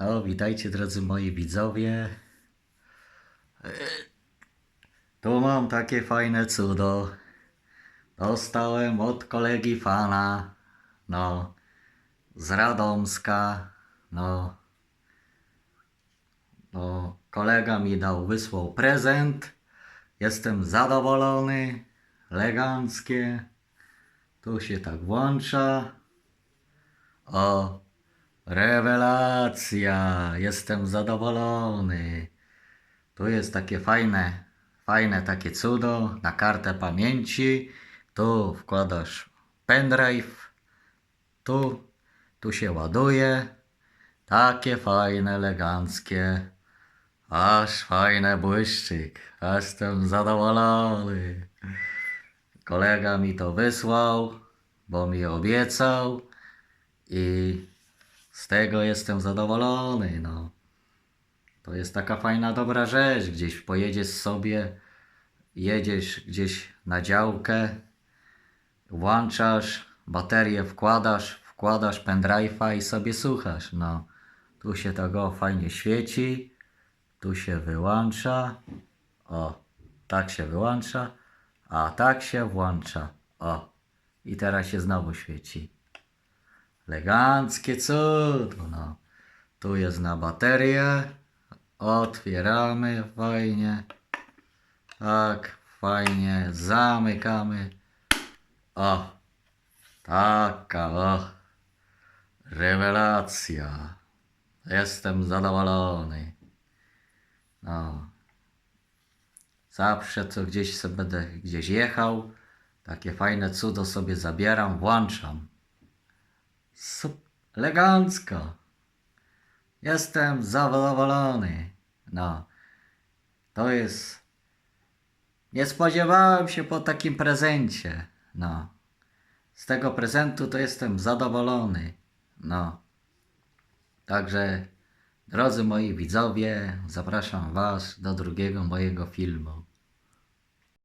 No, witajcie drodzy moi widzowie. Tu mam takie fajne cudo. Dostałem od kolegi fana. No, z Radomska. No, no, kolega mi dał, wysłał prezent. Jestem zadowolony. Eleganckie. Tu się tak włącza. O, rewelacja! Jestem zadowolony. Tu jest takie fajne, fajne takie cudo na kartę pamięci. Tu wkładasz pendrive. Tu, tu się ładuje. Takie fajne, eleganckie. Aż fajne błyszczyk. Jestem zadowolony. Kolega mi to wysłał, bo mi obiecał i z tego jestem zadowolony. No. To jest taka fajna, dobra rzecz. Gdzieś pojedziesz sobie, jedziesz gdzieś na działkę, włączasz, baterię wkładasz, wkładasz pendrive'a i sobie słuchasz. No. Tu się tego fajnie świeci, tu się wyłącza. O, tak się wyłącza, a tak się włącza. O, i teraz się znowu świeci. Eleganckie cud. No. Tu jest na baterię. Otwieramy fajnie. Tak, fajnie. Zamykamy. O, taka, o. Rewelacja. Jestem zadowolony. No. Zawsze co gdzieś sobie będę gdzieś jechał, takie fajne cudo sobie zabieram, włączam. Elegancko. Jestem zadowolony. No. To jest. Nie spodziewałem się po takim prezencie. No. Z tego prezentu to jestem zadowolony. No. Także, drodzy moi widzowie, zapraszam Was do drugiego mojego filmu.